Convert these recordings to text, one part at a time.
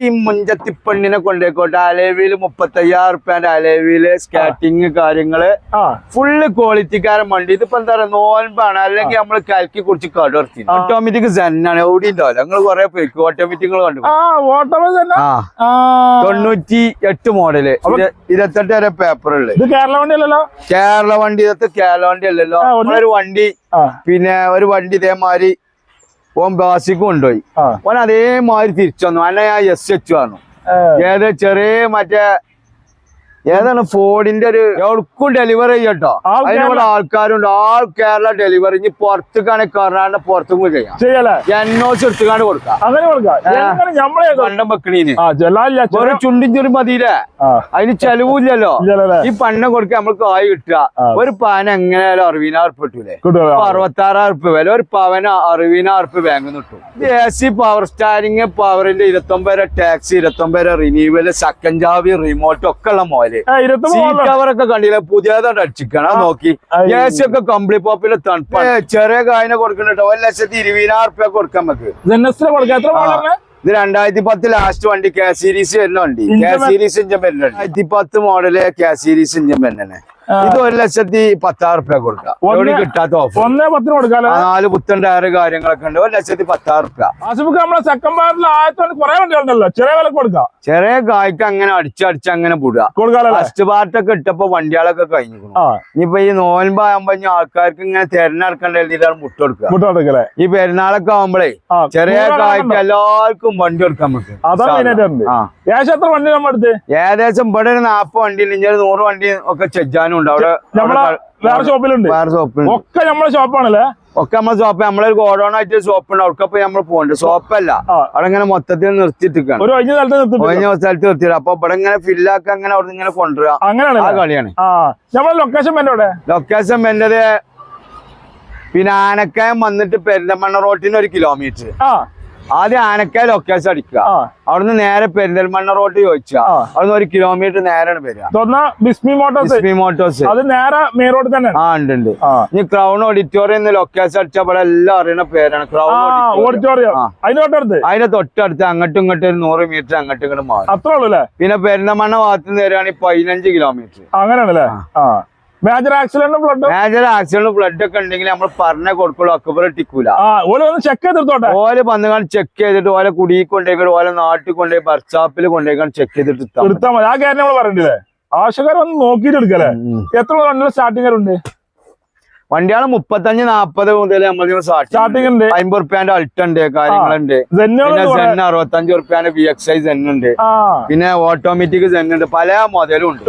ഈ മുഞ്ചത്തിപ്പണ്ണിനെ കൊണ്ടേക്കോട്ടെ. അലേവിൽ മുപ്പത്തയ്യായിരം റുപ്യന്റെ അലേവിയിൽ സ്കാറ്റിങ് കാര്യങ്ങൾ. ഫുള്ള് ക്വാളിറ്റിക്കാരൻ വണ്ടി ഇതിപ്പോ എന്താ പറയാ നോൻപാണ്. അല്ലെങ്കിൽ നമ്മൾ കലക്കി കുറിച്ച് കടർത്തി ഓട്ടോമാറ്റിക് സെന്നാണ് എവിടെ ഉണ്ടാവില്ല ഞങ്ങൾ കുറെ പോയിക്കും. ഓട്ടോമാറ്റിക് കണ്ടു. തൊണ്ണൂറ്റി എട്ട് മോഡൽ ഇര- ഇരുപത്തെട്ട് വരെ പേപ്പർ ഇത് കേരള വണ്ടി അല്ലല്ലോ? കേരള വണ്ടി ഇതൊക്കെ കേരള വണ്ടി അല്ലല്ലോ. ഒരു വണ്ടി. പിന്നെ ഒരു വണ്ടി ഇതേമാതിരി ഓൻ ബാസിക്ക് കൊണ്ടുപോയി. ഓൻ അതേമാതിരി തിരിച്ചു വന്നു. അന്നെ ഞാൻ എസ് എച്ച് വന്നു ഏത് ചെറിയ മറ്റേ ഏതാണ് ഫോണിന്റെ ഒരു എവിടക്കും ഡെലിവറി ചെയ്യട്ടോ. ആൾ അതിനോട് ആൾക്കാരുണ്ട്. ആൾ കേരള ഡെലിവറി ഇനി പുറത്തേക്കാണ് കർണാടക പുറത്തേക്കും ചെയ്യാം. എന്നോസ് എടുത്തുകാണ്ട് കൊടുക്കാം. അങ്ങനെ കൊടുക്കാം. വെക്കണീന്. ഒരു ചുണ്ടിൻ ചുരു മതിയില്ലേ? അതിന് ചെലവില്ലല്ലോ. ഈ പണ്ണം കൊടുക്ക നമ്മൾ കായ് കിട്ടുക. ഒരു പാന എങ്ങനെയാലും അറുപതിനായിരം ഉറുപ്പ് കിട്ടൂലേ. അറുപത്താറായിരം ഉറുപ്പ് വില. ഒരു പവന് അറുപതിനായിരം ഉറുപ്പ് ബാങ്കിൽ നിന്ന് കിട്ടും. എ സി പവർ സ്റ്റാരിങ് പവറിന്റെ ഇരുപത്തൊമ്പത് ടാക്സി ഇരുപത്തൊമ്പത് റിനീവൽ സെക്കൻഡ് ചാവി റിമോട്ട് ഒക്കെ ഉള്ള മോൽ മൂന്ന് കവറൊക്കെ കണ്ടില്ല? പുതിയതായിട്ട് അടിച്ചിക്കണം നോക്കി. അയ്യോ. എ സി ഒക്കെ കംപ്ലീറ്റ് പോപ്പിൽ തണുപ്പാണ് ചെറിയ കായന കൊടുക്കണോ ഒരു ലക്ഷത്തി ഇരുപതിനായിരം റുപ്യ നമുക്ക്. കൊടുക്കാം? മോഡലിന് ഇത് രണ്ടായിരത്തി പത്ത് ലാസ്റ്റ് വണ്ടി കെ സീരീസ് വരുന്ന വണ്ടി. കെ സീരീസ് ഇഞ്ചൻ വരുന്നുണ്ട് രണ്ടായിരത്തി പത്ത് മോഡൽ കെ സീരീസ് ഇഞ്ചൻ വരുന്നേ. ഇത് ഒരു ലക്ഷത്തി പത്താറ് റുപ്യ കൊടുക്കാം. എവിടെ കിട്ടാത്ത ഓഫർ ഒന്നേ പത്തിന് കൊടുക്കാലോ നാല് പുത്തൻ ടയർ കാര്യങ്ങളൊക്കെ ഉണ്ട്. ഒരു ലക്ഷത്തി പത്താറ് ഉറുപ്പ്യ ആസിഫിക്ക് നമ്മളെ സെക്കൻഡ് പാർട്ടിൽ ആയിരത്തി കുറെ വണ്ടികളുണ്ടല്ലോ. ചെറിയ വില കൊടുക്കാം. ചെറിയ കായ്ക്ക് അങ്ങനെ അടിച്ചടിച്ച് അങ്ങനെ വിടുക. ഫസ്റ്റ് പാർട്ടൊക്കെ ഇട്ടപ്പോ വണ്ടികളൊക്കെ കഴിഞ്ഞു ഇനിയിപ്പോ ഈ നോൻപാകുമ്പോ ആൾക്കാർക്ക് ഇങ്ങനെ തെരഞ്ഞെടുക്കേണ്ട എഴുതിയിട്ടാണ് മുട്ട കൊടുക്കുക. മുട്ട കൊടുക്കല്ലേ? ഈ പെരുന്നാളൊക്കെ ആകുമ്പോഴേ ചെറിയ കായ്ക്ക് എല്ലാവർക്കും വണ്ടി കൊടുക്കാൻ പറ്റും ഏകദേശം ഇവിടെ ഒരു നാപ്പത് വണ്ടി ഇല്ലെങ്കിൽ നൂറ് വണ്ടി ഒക്കെ ചെജ്ജാനും ഉണ്ട്. അവിടെ വേറെ ഷോപ്പിലുണ്ട്. വേറെ ഷോപ്പ് ഒക്കെ നമ്മളെ ഷോപ്പാണല്ലേ? ഒക്കെ നമ്മളെ ഷോപ്പ്. നമ്മളൊരു ഗോഡൌൺ ആയിട്ട് ഷോപ്പ് ഉണ്ട് അവിടെ പോയി നമ്മൾ പോകുന്നുണ്ട് ഷോപ്പല്ല. അവിടെ ഇങ്ങനെ മൊത്തത്തിൽ നിർത്തിയിട്ടാണ് ഒഴിഞ്ഞ സ്ഥലത്ത് നിർത്തിയിട്ട് അപ്പൊ ഇവിടെ ഇങ്ങനെ ഫില്ലാക്കി അങ്ങനെ അവിടെ ഇങ്ങനെ കൊണ്ടുവരിക. ആ അങ്ങനെയാണ് കളിയാണ്. ആ. നമ്മളെ ലൊക്കേഷൻ വേണ്ട ലൊക്കേഷൻ പിന്നെ ആനക്കയം വന്നിട്ട് പെരിന്തമണ്ണ റോട്ടിന് ഒരു കിലോമീറ്റർ ആദ്യം ആനക്കായ ലൊക്കേഷൻ അടിക്കുക. അവിടുന്ന് നേരെ പെരിന്തൽമണ്ണ റോഡ് ചോദിച്ചാ. അവിടുന്ന് ഒരു കിലോമീറ്റർ നേരാണ് വരിക. ബിസ്മി ബിസ്മി അത് നേരെ മെയിൻ റോഡ് തന്നെ. ആ ഉണ്ട് ഉണ്ട്. ഇനി ക്രൗൺ ഓഡിറ്റോറിയം ലൊക്കേഷൻ അടിച്ച ഇവിടെ എല്ലാം അറിയണ പേരാണ്. ക്രൗൺ ഓഡിറ്റോറിയം തൊട്ടടുത്ത്? അതിന്റെ തൊട്ടടുത്ത് അങ്ങോട്ടും ഇങ്ങോട്ടും ഒരു നൂറ് മീറ്റർ അങ്ങോട്ടും ഇങ്ങോട്ടും മാറും. അത്രേ ഉള്ളൂ പിന്നെ പെരിന്തൽമണ്ണ ഭാഗത്ത് നിന്ന് വരികയാണെങ്കിൽ പതിനഞ്ച് കിലോമീറ്റർ അങ്ങനെയാണല്ലേ? ആ. Major accident flood major accident flood ഒക്കെ ഉണ്ടെങ്കിൽ നമ്മൾ പറഞ്ഞ കൊടുക്കുള്ളൂ ഓൽ ഒന്ന് ചെക്ക് ഓലെ ചെക്ക് ചെയ്തിട്ട് ഓലെ കുടി കൊണ്ടേക്കോ ഓലെ നാട്ടിൽ കൊണ്ടുപോയി ബർഷാപ്പിൽ കൊണ്ടുപോയി ചെക്ക് ചെയ്തിട്ട് ഇട്ടാ എടുത്താൽ മതി. ആ കാര്യം നമ്മൾ പറഞ്ഞില്ലേ നോക്കിയിട്ട് എടുക്കല്ലേ? എത്ര സ്റ്റാർട്ടിംഗ് ഉണ്ട് വണ്ടികൾ മുപ്പത്തഞ്ച് നാപ്പത് മുതൽ നമ്മൾ സ്റ്റാർട്ടിംഗ് ഉണ്ട്. അമ്പത് റുപ്യാന്റെ അൾട്ട് ഉണ്ട് കാര്യങ്ങളുണ്ട് സെന്നുകൾ പിന്നെ സെൻ അറുപത്തഞ്ച് റുപ്യാന്റെ വി എക്സ് ഐ സെൻ ഉണ്ട്. പിന്നെ ഓട്ടോമാറ്റിക് സെൻ ഉണ്ട്. പല മോഡലും ഉണ്ട്.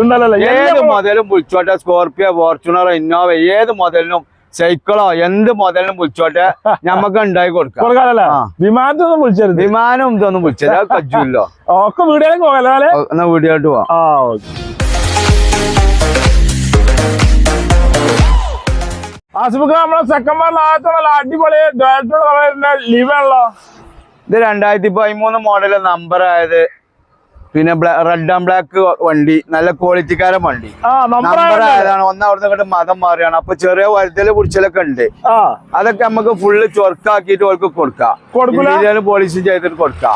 ഏത് മോഡലും വിളിച്ചോട്ടെ സ്കോർപ്പിയോ ഫോർച്യൂണർ ഇന്നോവ ഏത് മോഡലിനും സൈക്കിളോ എന്ത് മുതലിനും വിളിച്ചോട്ടെ ഞമ്മക്ക് ഉണ്ടായി കൊടുക്കാം. വിമാനത്തിനൊന്നും വിളിച്ചത് ഒന്നും വിമാനം ഇതൊന്നും വിളിച്ചത് കജ്ജുല്ലോ. ഒക്കെ അല്ലേ? എന്നാ വീഡിയോട്ട് പോവാം. ആ ഓക്കെ. ആസിഫിക്ക് നമ്മളെ സെക്കൻഡ് പാർട്ടിൽ ആകത്തുള്ള അടിപൊളി ഡയറക്ടർ കളറിന്റെ ഇത് രണ്ടായിരത്തി പതിമൂന്ന് മോഡൽ നമ്പർ ആയത്. പിന്നെ റെഡ് ആൻഡ് ബ്ലാക്ക് വണ്ടി. നല്ല ക്വാളിറ്റിക്കാരൻ വണ്ടി. നമ്പർ ആയതാണ്. ഒന്ന് അവിടുന്ന് ഇങ്ങോട്ട് മതം മാറിയാണ് അപ്പൊ ചെറിയ വരുത്തൽ കുടിച്ചലൊക്കെ ഉണ്ട്. അതൊക്കെ നമുക്ക് ഫുള്ള് ചൊർക്കാക്കിട്ട് അവർക്ക് കൊടുക്കാം. പോളിസി ചെയ്തിട്ട് കൊടുക്കാം.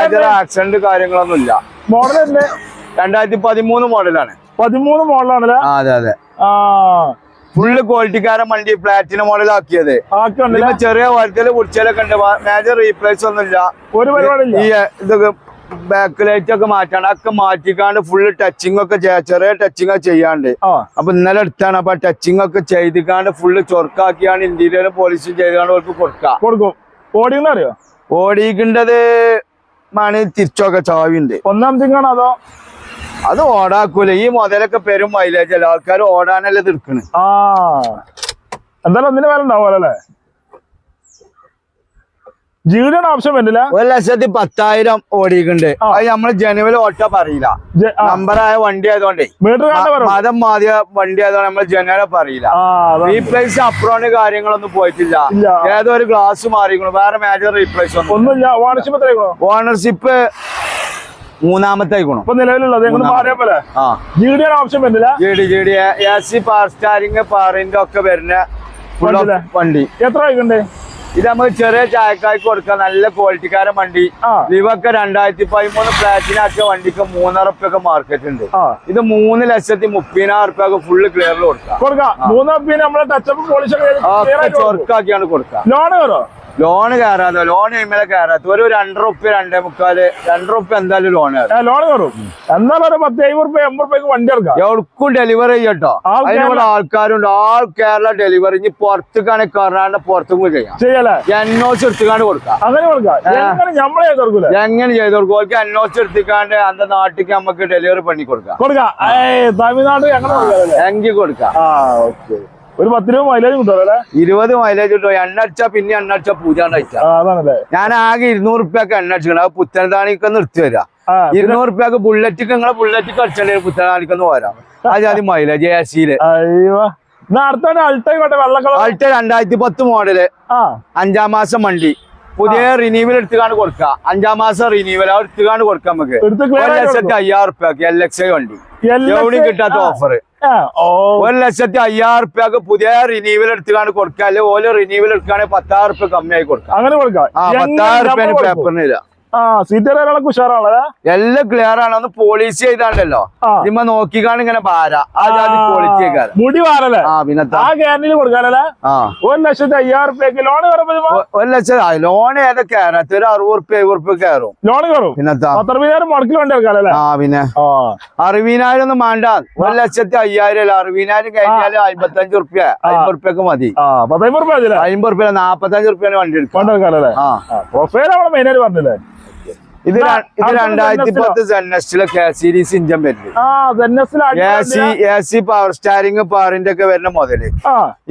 മേജർ ആക്സിഡന്റ് കാര്യങ്ങളൊന്നും ഇല്ല. മോഡൽ രണ്ടായിരത്തി പതിമൂന്ന് മോഡലാണ് പതിമൂന്ന് മോഡലാണല്ലേ അതെ അതെ. ആ. ഫുള്ള് ക്വാളിറ്റിക്കാരൻ വണ്ടി ഫ്ലാറ്റിന് മോഡൽ ആക്കിയത് ചെറിയ വരുതൽ കുടിച്ചലൊക്കെ ഉണ്ട്. മേജർ റീപ്ലേസ് ഒന്നുമില്ല. ഒരു പരിപാടി ഇതൊക്കെ ബാക്ക് ലൈറ്റ് ഒക്കെ മാറ്റാണ്ട് ഒക്കെ മാറ്റിക്കാണ്ട് ഫുള്ള് ടച്ചിങ് ഒക്കെ ചെറിയ ടച്ചിങ് ഒക്കെ ചെയ്യാണ്ട്. അപ്പൊ ഇന്നലെ എടുത്താണ്. അപ്പൊ ടച്ചിങ് ഒക്കെ ചെയ്തിക്കാണ്ട് ഫുള്ള് ചൊർക്കാക്കിയാണ് ഇന്റീരിയർ പോളിഷും ചെയ്തുകൊണ്ട് അവർക്ക് കൊടുക്കാം. കൊടുക്കും. ഓടിക്കുന്ന അറിയോ? ഓടിക്കേണ്ടത് മണി തിരിച്ചൊക്കെ ചാവിണ്ട്. ഒന്നാം തിങ്കാണോ അതോ അത് ഓടാക്കൂല. ഈ മുതലൊക്കെ പെരും മൈലേജ് അല്ല? ആൾക്കാർ ഓടാനല്ലേ തീർക്കണ്. ആ. എന്തായാലും ഒന്നിന് വില ഉണ്ടാവുമല്ലേ ജീവിതം ഓപ്ഷൻ വരുന്നില്ല ഒരു ലക്ഷത്തി പത്തായിരം ആ. അത് നമ്മൾ ജനുവൽ ഓട്ടോ പറയില്ല. നമ്പറായ വണ്ടി ആയതുകൊണ്ടേ. മതം മാതിയ വണ്ടി ആയതുകൊണ്ട് നമ്മൾ ജനുവൽ പറയില്ല. റീപ്ലേസ് അപ്രോണ് കാര്യങ്ങളൊന്നും പോയിട്ടില്ല. ഏതോ ഒരു ഗ്ലാസ് മാറിക്കണു. വേറെ മേജർ റീപ്ലേസ് ഒന്നും ഒന്നുമില്ല. ഓണർഷിപ്പ് ഓണർഷിപ്പ് മൂന്നാമത്തെ ഗുണം. ഇപ്പൊ നിലവിലുള്ളത് ഓപ്ഷൻ വരുന്നില്ല G D G D A C power steering പവറിന്റെ ഒക്കെ വരുന്ന വണ്ടി. എത്ര ആയിക്കണ്ടേ ഇത് നമുക്ക് ചെറിയ ചായക്കായ്ക്ക് കൊടുക്കാം. നല്ല ക്വാളിറ്റിക്കാരൻ വണ്ടി. ഇവൊക്കെ രണ്ടായിരത്തി പതിമൂന്ന് പ്ലാറ്റിനാക്കിയ വണ്ടിക്ക് മൂന്നര ഉപ്പൊക്കെ മാർക്കറ്റ് ഉണ്ട്. ഇത് മൂന്ന് ലക്ഷത്തി മുപ്പതിനായിരം ഉറുപ്പ്യൊക്കെ ഫുള്ള് ക്ലിയറിൽ കൊടുക്കാം. കൊടുക്കാം. മൂന്ന് പിന്നെ നമ്മളെ ടച്ചപ്പ് പോളിഷ് ചൊറുക്കാക്കിയാണ് കൊടുക്കാം. ലോൺ കയറോ ലോൺ കയറാതെ ലോൺ ഇമ്മലെ കയറാത്ത ഒരു രണ്ട് റുപ്യ രണ്ടേ മുക്കാൽ രണ്ട് റുപ്യ എന്തായാലും ലോൺ കയറും. ലോൺ കയറും. എന്നാലും ഒരു പത്ത് എഴുപത് റുപ്യ എൺപത് റുപ്യക്ക് വണ്ടി ഇറക്കാം എവിടേക്കും ഡെലിവറി ചെയ്യട്ടോ അതിനുള്ള ആൾക്കാരുണ്ട്. ആൾ കേരള ഡെലിവറി ഇനി പുറത്തേക്കാണെങ്കിൽ കർണാടക പുറത്തും ചെയ്യാം. ചെയ്യല്ലേ? എൻഒസ് എടുത്തുകാണ്ട് കൊടുക്കാം. അങ്ങനെ കൊടുക്കാം. എങ്ങനെ നമ്മളെ തുറക്കൂലേ എങ്ങനെ ചെയ്ത് കൊടുക്കും? ഓക്കെ എൻഒസ് എടുത്തിക്കാണ്ട് അന്റെ നാട്ടിക്ക് നമുക്ക് ഡെലിവറി പണി കൊടുക്കാം. കൊടുക്കാം. തമിഴ്നാട് എങ്ങനെ എങ്കിൽ കൊടുക്കാം. ആ ഓക്കെ. ഒരു പത്ത് രൂപ മൈലേജ് കിട്ടുമല്ലോ അല്ലേ? ഇരുപത് മൈലേജ് കിട്ടും. എണ്ണ അടിച്ചാ പിന്നെ എണ്ണ അടിച്ചാ പൂജാണ്ട് അയച്ചാ അതാണല്ലേ ഞാൻ ആകെ ഇരുന്നൂറ് റുപ്യൊക്കെ എണ്ണ അടിച്ചിട്ടുണ്ട് അത് പുത്തനത്താണിക്ക് നിർത്തി വരാം. ഇരുന്നൂറ് റുപ്യൊക്കെ ബുള്ളറ്റിക്ക് നിങ്ങളെ ബുള്ളറ്റിക്ക് അടിച്ചാൽ പുത്തനാണിക്കൊന്ന് വരാം അത് ഞാൻ മൈലേജ് എ സിയിൽ ആൾട്ട രണ്ടായിരത്തി പത്ത് മോഡൽ അഞ്ചാം മാസം വണ്ടി പുതിയ റിനീവൽ എടുത്തുകാണ്ട് കൊടുക്കുക അഞ്ചാം മാസം റിനീവൽ എടുത്തുകാണ്ട് കൊടുക്കാം നമുക്ക്. ഒരു ലക്ഷത്തി അയ്യായിരം റുപ്യൊക്കെ എൽ എക്സ് ഐ വണ്ടി. എവിടെയും കിട്ടാത്ത ഓഫർ ഒരു ലക്ഷത്തി അയ്യായിരം റുപ്യക്ക് പുതിയ റിനീവൽ എടുത്തിട്ടാണ് കൊടുക്കുക അല്ലെങ്കിൽ ഓരോ റിനീവൽ എടുക്കുകയാണെങ്കിൽ പത്തായിരം റുപ്യ കമ്മിയായി കൊടുക്കാം. അങ്ങനെ കൊടുക്കാം. പത്തായിരം റുപ്യ നമ്മൾ പേപ്പറിന് ഇല്ല ആ സീറ്റ് ഒരാളൊക്കെ ഉഷാറാണല്ലേ എല്ലാം ക്ലിയർ ആണ്. ഒന്ന് പോളിസി ചെയ്താണ്ടല്ലോ. ഇമ്മ നോക്കിക്കാണ് ഇങ്ങനെ പാര. ക്വാളിറ്റി മുടി പാരല്ലേ? ആ പിന്നെ ആ ഗ്യാരണ്ടിയിൽ കൊടുക്കാനല്ലേ ഒരു ലക്ഷത്തി അയ്യായിരം റുപ്യക്ക് ലോൺ ഒരു ലക്ഷം ലോൺ ഏതാ കയറാത്ത ഒരു അറുപത് റുപ്യ എഴുപത് റുപ്യ കയറും ലോൺ കയറും പിന്നെത്താ പത്തറുപതിനായിരം മുടക്കിൽ വണ്ടി എടുക്കാനല്ലേ ആ പിന്നെ. അറുപതിനായിരം ഒന്നും വേണ്ട. ഒരു ലക്ഷത്തി അയ്യായിരം അല്ല? അറുപതിനായിരം കഴിഞ്ഞാൽ അമ്പത്തഞ്ച് റുപ്യ അമ്പത് റുപ്യക്ക് മതി. അമ്പത് റുപ്യ നാപ്പത്തഞ്ച് റുപ്യാണ് വണ്ടി എടുക്കാം. പ്രൊഫൈൽ മെയിനായിട്ട് പറഞ്ഞില്ലേ? ഇത് രണ്ടായിരത്തി പത്ത് സെന്നസ്റ്റിലെ കെ സീരീസ് ഇഞ്ചൻ വരുന്നത്. പവർ സ്റ്റാരിങ് പവറിന്റെ ഒക്കെ വരുന്ന മുതൽ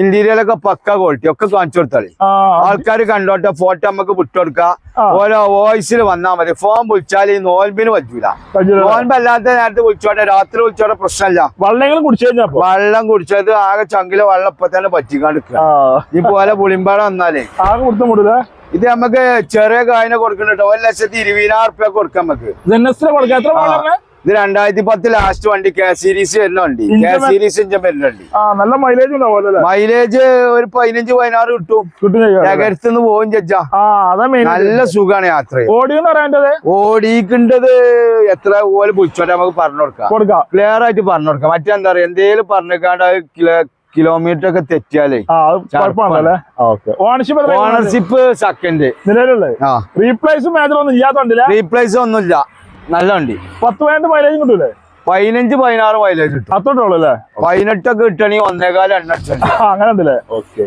ഇന്റീരിയലൊക്കെ പക്ക ക്വാളിറ്റി ഒക്കെ കാണിച്ചു കൊടുത്താളി ആൾക്കാർ കണ്ടോട്ടെ ഫോട്ടോ നമുക്ക് വിട്ടുകൊടുക്കാം. ഓരോ വോയിസിൽ വന്നാ മതി. ഫോൺ വിളിച്ചാൽ ഈ നോൽബിന് പറ്റൂല. നോൽബല്ലാത്ത നേരത്തെ വിളിച്ചോട്ടെ രാത്രി വിളിച്ചോട്ടെ പ്രശ്നമില്ല വെള്ളം കുടിച്ചു വെള്ളം കുടിച്ചത് ആകെ ചങ്കിലെ വെള്ളം ഇപ്പൊ തന്നെ പറ്റിക്കാണ്ടിരിക്കുക ഈ പോലെ പുളിമ്പാടം വന്നാലേ. ആകെ കൊടുത്തു മുടില്ലേ? ഇത് നമുക്ക് ചെറിയ കായന കൊടുക്കണ്ടോ ഒരു ലക്ഷത്തി ഇരുപതിനായിരം റുപ്യ കൊടുക്കാം നമുക്ക്. ഇത് രണ്ടായിരത്തി പത്ത് ലാസ്റ്റ് വണ്ടി കെ സീരീസ് വരുന്ന വണ്ടി. കെ സീരീസ് ഇഞ്ചം വരുന്ന വണ്ടി. നല്ല മൈലേജ് മൈലേജ് ഒരു പതിനഞ്ച് പതിനാറ് കിട്ടും. കിട്ടും നിന്ന് പോകും മെയിൻ നല്ല സുഖമാണ് യാത്ര. ഓടിക്കേണ്ടത് എത്ര പോലെ വിളിച്ചോട്ടെ നമുക്ക് പറഞ്ഞു കൊടുക്കാം. കൊടുക്കാം. ക്ലിയർ ആയിട്ട് പറഞ്ഞു കൊടുക്കാം. മറ്റെന്താ പറയാ എന്തേലും പറഞ്ഞേക്കാണ്ട് കിലോമീറ്റർ ഒക്കെ തെറ്റിയാലേ ഓണർഷിപ്പ് ഓണർഷിപ്പ് സെക്കൻഡ് നിലവിലുള്ളത്? റീപ്ലേസ് ഒന്നും ഇല്ലാത്തോണ്ടില്ല റീപ്ലേസ് ഒന്നുമില്ല. നല്ല വണ്ടി. പത്ത് പതിനെട്ട് മൈലേജ് കിട്ടൂലേ? പതിനഞ്ച് പതിനാറ് മൈലേജ് കിട്ടും. അല്ലേ? പതിനെട്ടൊക്കെ കിട്ടണമെങ്കിൽ ഒന്നേകാൽ എണ്ണ അങ്ങനെ ഉണ്ടല്ലേ? ഓക്കെ.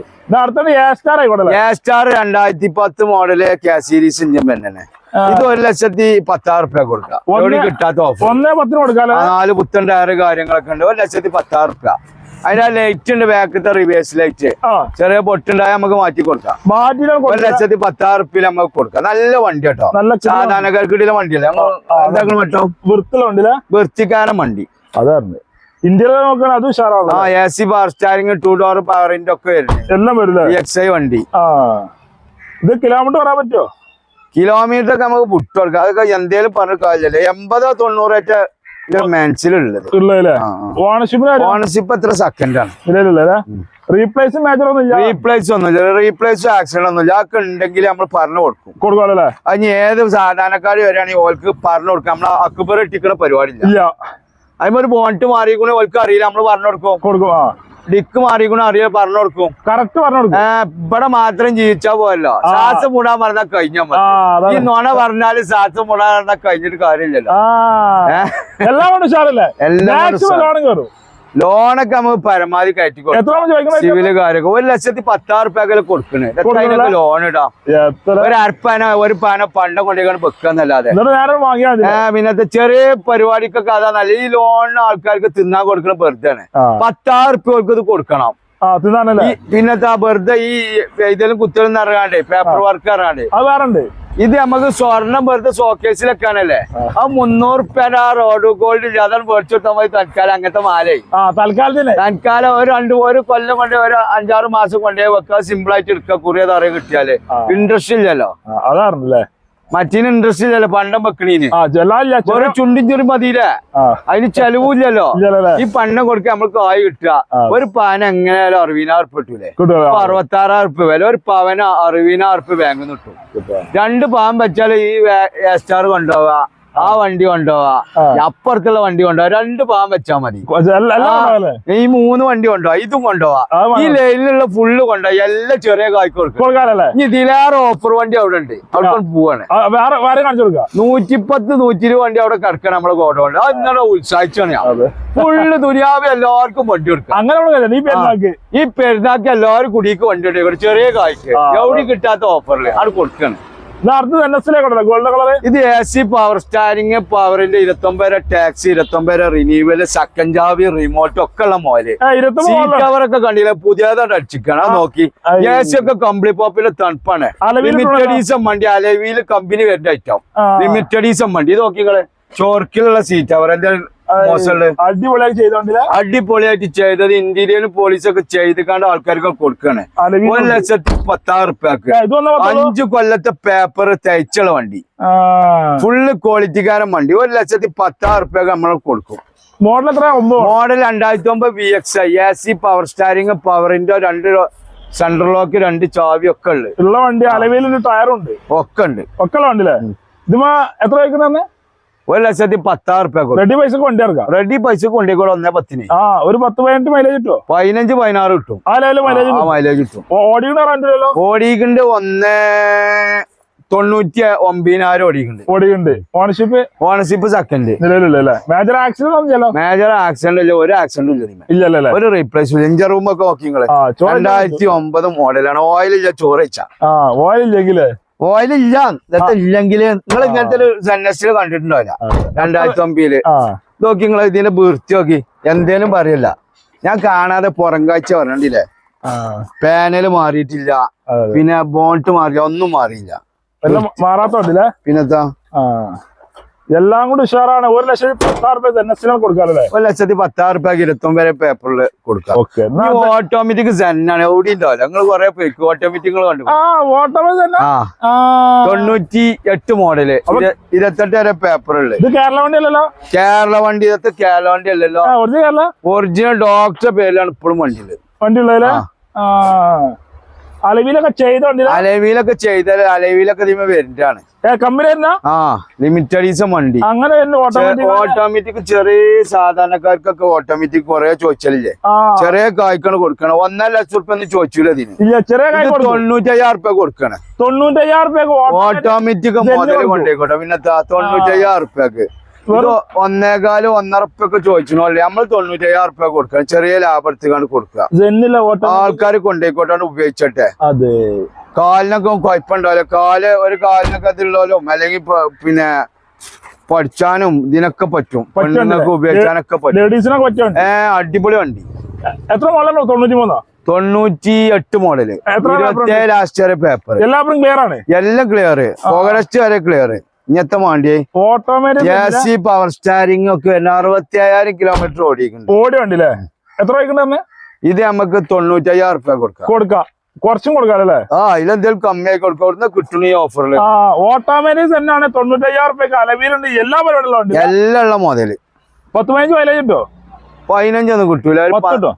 സ്റ്റാർ രണ്ടായിരത്തി പത്ത് മോഡൽ കെ സീരീസ് ഇഞ്ചൻ തന്നെ ഇത് ഒരു ലക്ഷത്തി പത്താറ് റുപ്യ കൊടുക്കാം. കിട്ടാത്ത ഓഫർ ഒന്നേ പത്തിന് കൊടുക്കാലോ? നാല് പുത്തൻ ടയർ കാര്യങ്ങളൊക്കെ ഉണ്ട്. ഒരു ലക്ഷത്തി പത്താറ് റുപ്യ അതിന്റെ ലൈറ്റ് ഉണ്ട് ബാക്കത്തെ റിവേഴ്സ് ലൈറ്റ് ചെറിയ പൊട്ടുണ്ടായ നമുക്ക് മാറ്റി കൊടുക്കാം. ഒരു ലക്ഷത്തി പത്താറ് റുപ്യ നമുക്ക് കൊടുക്കാം. നല്ല വണ്ടി കേട്ടോ. നല്ല സാധാരണക്കാർക്കിട്ടില്ല സാധാരണക്കാർക്കിടയിലെ വണ്ടിയല്ലേ? എന്താ മറ്റോ വൃത്തിലുണ്ടല്ലേ വൃത്തിക്കാരൻ വണ്ടി. അതാണ് ഇന്ത്യയിലെ നോക്കണം അത് ആ A C power steering two door പവറിന്റെ ഒക്കെ വരുന്നത് എല്ലാം വരില്ലേ എക്സ് ഐ വണ്ടി. ആ. ഇത് കിലോമീറ്റർ പറയാൻ പറ്റുമോ കിലോമീറ്റർ ഒക്കെ നമുക്ക് വിട്ടു കൊടുക്കാം. അതൊക്കെ എന്തേലും പറഞ്ഞ കാര്യമില്ല. എൺപതോ തൊണ്ണൂറേറ്റ ഓണർഷിപ്പിന് ഓണർഷിപ്പ് എത്ര സെക്കൻഡ് ആണ്? റീപ്ലേസ് മേജർ റീപ്ലേസ് ഒന്നുമില്ല. റീപ്ലേസ് ആക്സിഡന്റ് ഒന്നുമില്ല. അതൊക്കെ ഉണ്ടെങ്കിൽ നമ്മൾ പറഞ്ഞു കൊടുക്കും. കൊടുക്കാമല്ലേ അതിന് ഏത് സാധാരണക്കാർ വരികയാണെങ്കിൽ ഓൾക്ക് പറഞ്ഞു കൊടുക്കാം. നമ്മൾ അക്ബർ ഇട്ടിക്കുന്ന പരിപാടി ഇല്ല. അതിന് ഒരു ബോണ്ട് മാറിക്കണ ഓൾക്ക് അറിയില്ല. നമ്മൾ പറഞ്ഞു കൊടുക്കും. കൊടുക്കും ഡിക്ക് മാറിക്കണ അറിയാൻ പറഞ്ഞു കൊടുക്കും. കറക്റ്റ് പറഞ്ഞു കൊടുക്കും. ഇവിടെ മാത്രം ജീവിച്ചാ പോയല്ലോ സാസ് ശ്വാസം മൂടാൻ പറഞ്ഞാൽ കഴിഞ്ഞ മതി. ഈ നോണ പറഞ്ഞാൽ ശ്വാസം മൂടാൻ പറഞ്ഞാൽ കഴിഞ്ഞിട്ട് കാര്യമില്ലല്ലോ? എല്ലാം എല്ലാം ലോണൊക്കെ നമുക്ക് പരമാവധി കയറ്റി കൊടുക്കും എത്ര നമ്മൾ ചോദിക്കുന്നത് സിവിൽ കാര്യമൊക്കെ. ഒരു ലക്ഷത്തി പത്താറ് റുപ്യൊക്കെ കൊടുക്കണേ? ലോൺ ഇടാം. ഒരു അരപ്പന ഒരു പന പണ്ട കൊണ്ടേക്കാണ് വെക്കാന്നല്ലാതെ പിന്നത്തെ ചെറിയ പരിപാടിക്കൊക്കെ അതാ നല്ല ഈ ലോണിന് ആൾക്കാർക്ക് തിന്നാൻ കൊടുക്കണ വെറുതെ ആണ് ആ. പത്താറ് റുപ്യക്ക് ഇത് കൊടുക്കണം. പിന്നത്തെ ആ വെറുതെ ഈ ഇതെല്ലാം കുത്തലും ഇറങ്ങാണ്ടേ പേപ്പർ വർക്ക് ഇറങ്ങാണ്ട് അത് വേറെ ഉണ്ട് ഇത് നമുക്ക് സ്വർണം വെറുതെ സോക്കേസിലൊക്കെയാണല്ലേ ആ. ആ മുന്നൂറ് റുപ്യന്റെ ആ റോഡ് ഗോൾഡ് അതാണ് മേടിച്ചു കൊടുത്താൽ മതി തൽക്കാലം അങ്ങനത്തെ മാലയായി തൽക്കാലത്തിന് തൽക്കാലം ഒരു രണ്ട് ഒരു കൊല്ലം കൊണ്ട് ഒരു അഞ്ചാറ് മാസം കൊണ്ടേ വെക്കുക സിമ്പിൾ ആയിട്ട് എടുക്കുക കുറിയ തറ കിട്ടിയാൽ. ഇൻട്രസ്റ്റ് ഇല്ലല്ലോ. അതാണല്ലേ മറ്റീന് ഇൻട്രസ്റ്റ് ഇല്ലല്ലോ പണ്ടം വെക്കണീന്. ഒരു ചുണ്ടിൻ ചുറി മതിയില്ലേ? അതിന് ചെലവില്ലല്ലോ. ഈ പണ്ടം കൊടുക്കാൻ നമ്മൾ കായ് കിട്ടുക. ഒരു പാന എങ്ങനെയാലും അറുപതിനായിരം ഉറുപ്പ് കിട്ടൂലേ? അറുപത്താറായിരം ഉറുപ്പ് വില. ഒരു പവന അറുപതിനായിരം ഉറുപ്പ് ബാങ്കിൽ നിന്ന് കിട്ടും. രണ്ട് പാവം വെച്ചാൽ ഈ എസ്റ്റാർ കൊണ്ടുപോവാ ആ വണ്ടി കൊണ്ടുപോവാ. അപ്പുറത്തുള്ള വണ്ടി കൊണ്ടുപോവാ. രണ്ട് പാവം വെച്ചാ മതി. ഈ മൂന്ന് വണ്ടി കൊണ്ടുപോവാ. ഇതും കൊണ്ടുപോവാ. ഈ ലൈനിലുള്ള ഫുള്ള് കൊണ്ടുപോയി എല്ലാം ചെറിയ കായ്ക്ക് കൊടുക്കും. ഇനി ഇതിലേറെ ഓഫർ വണ്ടി അവിടെ ഉണ്ട് അവിടെ പോവാണ്. നൂറ്റിപ്പത്ത് നൂറ്റി ഇരുപത് വണ്ടി അവിടെ കിടക്കണം നമ്മളെ ഗോഡൗണ്ട് അത് ഇന്നലെ ഉത്സാഹിച്ചാണ് ഫുള്ള് ദുരിയാവ് എല്ലാവർക്കും വണ്ടി കൊടുക്കാം. അങ്ങനെ ഈ പെരുന്നാക്ക്? എല്ലാവരും കുടിക്ക് വണ്ടി ഉണ്ട് ചെറിയ കായ്ക്ക്. എവിടെ കിട്ടാത്ത ഓഫറിൽ അവിടെ കൊടുക്കണം. ഇത് എ സി പവർ സ്റ്റാരിങ് പവറിന്റെ ഇരുപത്തൊമ്പത് ടാക്സി ഇരുപത്തൊമ്പത് റിന്യൂവൽ സെക്കൻഡ് ജാവി റിമോട്ട് ഒക്കെ ഉള്ള മോൽ ഇരുപത്തി കവർ കവറൊക്കെ കണ്ടില്ല? പുതിയതായിട്ട് അടിച്ചിക്കണം നോക്കി. എ സി ഒക്കെ കംപ്ലീറ്റ് പോപ്പിലെ തണുപ്പാണ്. ലിമിറ്റഡ് ഈസം വണ്ടി അലവിയിൽ കമ്പനി വരുന്ന ഐറ്റം ലിമിറ്റഡ് ഈസം വണ്ടി. ഇത് നോക്കിക്കളെ. ചോർക്കിലുള്ള സീറ്റ് അവർ മോശമുള്ള അടിപൊളിയായി ചെയ്തോണ്ടില്ല? അടിപൊളിയായിട്ട് ചെയ്തത് ഒക്കെ പോലീസൊക്കെ ചെയ്തിക്കാണ്ട് ആൾക്കാർക്ക് കൊടുക്കണേ. ഒരു ലക്ഷത്തി പത്താറ് റുപ്യക്ക്. അഞ്ചു കൊല്ലത്തെ പേപ്പർ തയ്ച്ചുള്ള വണ്ടി. ഫുള്ള് ക്വാളിറ്റിക്കാരൻ വണ്ടി. ഒരു ലക്ഷത്തി പത്താറ് റുപ്യക്ക് നമ്മൾ കൊടുക്കും. മോഡൽ എത്ര മോഡൽ രണ്ടായിരത്തി ഒമ്പത് V X I A C power steering പവറിന്റെ രണ്ട് സെൻട്രൽ ലോക്ക് രണ്ട് ചാവി ഒക്കെ ഉള്ളത് ഉള്ള വണ്ടി അലവിയിൽ ടയറുണ്ട്. ഒക്കെ ഉണ്ട്. ഒക്കെ ഉള്ള വണ്ടിയില്ലേ? ഇതുമാ എത്ര വയ്ക്കുന്ന ഒരു ലക്ഷത്തി പത്താറ് റുപ്യ റെഡി പൈസ ഇറക്കാം റെഡി പൈസ കൊണ്ടേക്കോളൂ ഒന്നേ പത്തിന്. ആ ഒരു പത്ത് പതിനെട്ട് മൈലേജ് കിട്ടുമോ പതിനഞ്ച് പതിനാറ് കിട്ടും. ആ മൈലേജ് മൈലേജ് കിട്ടും. ഓടിക്കണ റണ്ടില്ലല്ലോ ഓടിക്കുണ്ട് ഒന്ന് തൊണ്ണൂറ്റി ഒമ്പതിനായിരം ഓടിക്കുന്നുണ്ട് ഓടിക്കുന്നുണ്ട് ഓണർഷിപ്പ് ഓണർഷിപ്പ് സെക്കൻഡ് നിലവിലില്ല മേജർ ആക്സിഡന്റ് ഒന്നും ചെല്ലോ മേജർ ആക്സിഡന്റ് ഇല്ല. ഒരു ആക്സിഡന്റ് ഇല്ല ഇല്ലല്ലേ ഒരു റീപ്ലേസ് എഞ്ചിൻ റൂം ഒക്കെ നോക്കി രണ്ടായിരത്തി ഒമ്പത് മോഡലാണ് ഓയിൽ ഇല്ല ചോറ് വെച്ചാ. ആ ഓയിലില്ലെങ്കിലേ ഓയിൽ ഇല്ല ഇതൊക്കെ ഇല്ലെങ്കിൽ നിങ്ങൾ ഇങ്ങനത്തെ ഒരു സന്നസ്സിൽ കണ്ടിട്ടുണ്ടാവില്ല. രണ്ടായിരത്തി ഒമ്പതിൽ നോക്കി നിങ്ങൾ ഇതിന്റെ വീർത്തി നോക്കി. എന്തേലും പറയല്ല. ഞാൻ കാണാതെ പുറം കാഴ്ച പറഞ്ഞില്ലേ ആ. പാനൽ മാറിയിട്ടില്ല. പിന്നെ ബോണ്ട് മാറിയില്ല. ഒന്നും മാറിയില്ല. പിന്നെ പിന്നെത്താ എല്ലാം കൂടി ഉഷാറാണ്. ഒരു ലക്ഷത്തി പത്താറ് രൂപ എൻ എസ് കൊടുക്കാറല്ലേ? ഒരു ലക്ഷത്തി പത്താറ് രൂപ ഇരുപത്തൊമ്പത് വരെ പേപ്പറിൽ കൊടുക്കാം. ഓട്ടോമാറ്റിക് സെന്നാണ് എവിടെ ഉണ്ടാവില്ല നിങ്ങൾ കുറെ പേക്ക് ഓട്ടോമാറ്റിക് കണ്ടു. തൊണ്ണൂറ്റി എട്ട് മോഡൽ ഇര- ഇരുപത്തെട്ട് വരെ പേപ്പറുള്ള ഇത് കേരള വണ്ടി അല്ലല്ലോ? കേരള വണ്ടി ഇതൊക്കെ കേരള വണ്ടി അല്ലല്ലോ. ഒറിജിനൽ ഡോക്ടറെ പേരിലാണ് ഇപ്പോഴും വണ്ടിയിൽ. വണ്ടി ഉള്ളതല്ലേ ആ. ആ അലവിലൊക്കെ ചെയ്ത അലവിലൊക്കെ അലവിലൊക്കെ ഇതിമ വരുന്നതാണ് കമ്പനി വരുന്ന? ആ ലിമിറ്റഡ് ഈസം വണ്ടി. അങ്ങനെ ഓട്ടോമാറ്റിക് ഓട്ടോമാറ്റിക് ചെറിയ സാധാരണക്കാർക്കൊക്കെ ഓട്ടോമാറ്റിക് കൊറേ ചോദിച്ചാലില്ലേ? ചെറിയ കായ്ക്കാണ് കൊടുക്കണം. ഒന്നര ലക്ഷം റുപ്യ ഒന്നും ചോദിച്ചില്ല ഇതിന്. തൊണ്ണൂറ്റയ്യായിരം റുപ്യ കൊടുക്കണം. തൊണ്ണൂറ്റയ്യായിരം റുപ്യ ഓട്ടോമാറ്റിക് മോഡൽ കൊണ്ടേക്കോട്ടെ. പിന്നെ തൊണ്ണൂറ്റയ്യായിരം റുപ്യക്ക് ഒന്നേകാൽ ഒന്നര ചോദിച്ചു അല്ലേ? നമ്മൾ തൊണ്ണൂറ്റയ്യായിരം രൂപ കൊടുക്കണം ചെറിയ ലാഭത്തിക്കാണ് കൊടുക്കുക. ആൾക്കാർ കൊണ്ടേക്കോട്ടാണ് ഉപയോഗിച്ചട്ടെ. അതെ. കാലിനൊക്കെ കുഴപ്പമുണ്ടാവില്ല കാൽ ഒരു കാലിനൊക്കെ ഇതിലുള്ളല്ലോ അല്ലെങ്കിൽ പിന്നെ പഠിച്ചാനും ഇതിനൊക്കെ പറ്റും. പെണ്ണുങ്ങൾക്ക് ഉപയോഗിക്കാനൊക്കെ പറ്റും. ലേഡീസിനൊക്കെ പറ്റും ഏ അടിപൊളി വണ്ടി. എത്ര മോഡലോ തൊണ്ണൂറ്റി മൂന്നോ? തൊണ്ണൂറ്റി എട്ട് മോഡൽ ഇരുപത്തിയേഴ് ലാസ്റ്റ് വരെ പേപ്പർ എല്ലാവരും ക്ലിയർ ആണ്. എല്ലാം ക്ലിയർ ഓഗസ്റ്റ് വരെ ക്ലിയർ ഇങ്ങനത്തെ വണ്ടി A automatic C power steering ഒക്കെ വരുന്ന അറുപത്തി അയ്യായിരം കിലോമീറ്റർ ഓടിയിട്ടുണ്ട്. ഓടി വണ്ടില്ലേ എത്ര വയ്ക്കണ്ടെന്ന് ഇത് നമുക്ക് തൊണ്ണൂറ്റയ്യായിരം റുപ്യ കൊടുക്കാം. കൊടുക്കാം. കുറച്ചും കൊടുക്കാല്ലേ ആ ഇതിലെന്തെങ്കിലും കമ്മിയായി കൊടുക്കാം. അവിടുന്ന് കിട്ടണ ഈ ഓഫറിൽ ഓട്ടോമാറ്റിക് തന്നെയാണ്. തൊണ്ണൂറ്റയ്യായിരം റുപ്യ അലവിലുണ്ട്. എല്ലാ പരിപാടികളും എല്ലാം ഉള്ള മുതൽ പത്ത് പതിനഞ്ച് മൈലേജ് ഉണ്ടോ പതിനഞ്ചൊന്നും കിട്ടൂല.